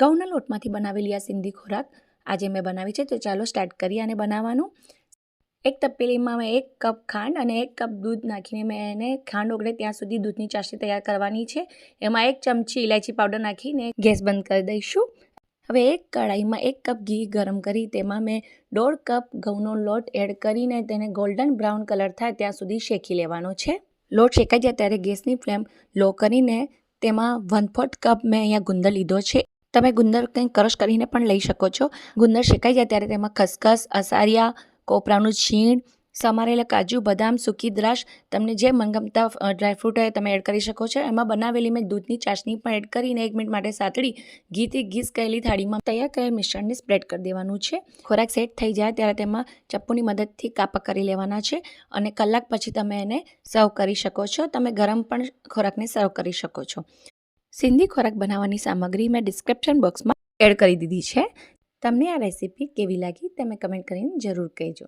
ઘઉંના લોટમાંથી બનાવેલી આ સિંધી ખોરાક આજે મેં બનાવી છે, તો ચાલો સ્ટાર્ટ કરીએ અને બનાવવાનું. એક તપેલીમાં મેં એક કપ ખાંડ અને એક કપ દૂધ નાખીને મેં એને ખાંડ ઓગળે ત્યાં સુધી દૂધની ચાસણી તૈયાર કરવાની છે. એમાં એક ચમચી ઇલાયચી પાવડર નાખીને ગેસ બંધ કરી દઈશું. હવે એક કઢાઈમાં એક કપ ઘી ગરમ કરી તેમાં મેં દોઢ કપ ઘઉંનો લોટ એડ કરીને તેને ગોલ્ડન બ્રાઉન કલર થાય ત્યાં સુધી શેકી લેવાનો છે. લોટ શેકાઈ જાય ત્યારે ગેસની ફ્લેમ લો કરીને તેમાં વન ફોર્થ કપ મેં અહીંયા ગુંદર લીધો છે. તમે ગુંદર કંઈ ક્રશ કરીને પણ લઈ શકો છો. ગુંદર શેકાઈ જાય ત્યારે તેમાં ખસખસ, અસારિયા, કોપરાનું છીણ, સમારેલા કાજુ, બદામ, સૂકી દ્રાક્ષ, તમને જે મનગમતા ડ્રાયફ્રૂટ હોય તમે એડ કરી શકો છો. એમાં બનાવેલી મેં દૂધની ચાસણી પણ એડ કરીને એક મિનિટ માટે સાતડી ઘીથી ગીસ કરેલી થાળીમાં તૈયાર કરેલ મિશ્રણને સ્પ્રેડ કરી દેવાનું છે. ખોરાક સેટ થઈ જાય ત્યારે તેમાં ચપ્પુની મદદથી કાપા કરી લેવાના છે અને કલાક પછી તમે એને સર્વ કરી શકો છો. તમે ગરમ પણ ખોરાકને સર્વ કરી શકો છો. સિંધી ખોરાક બનાવવાની સામગ્રી મેં ડિસ્ક્રિપ્શન બોક્સમાં એડ કરી દીધી છે. તમને આ રેસીપી કેવી લાગી, તમે કમેન્ટ કરીને જરૂર કહેજો.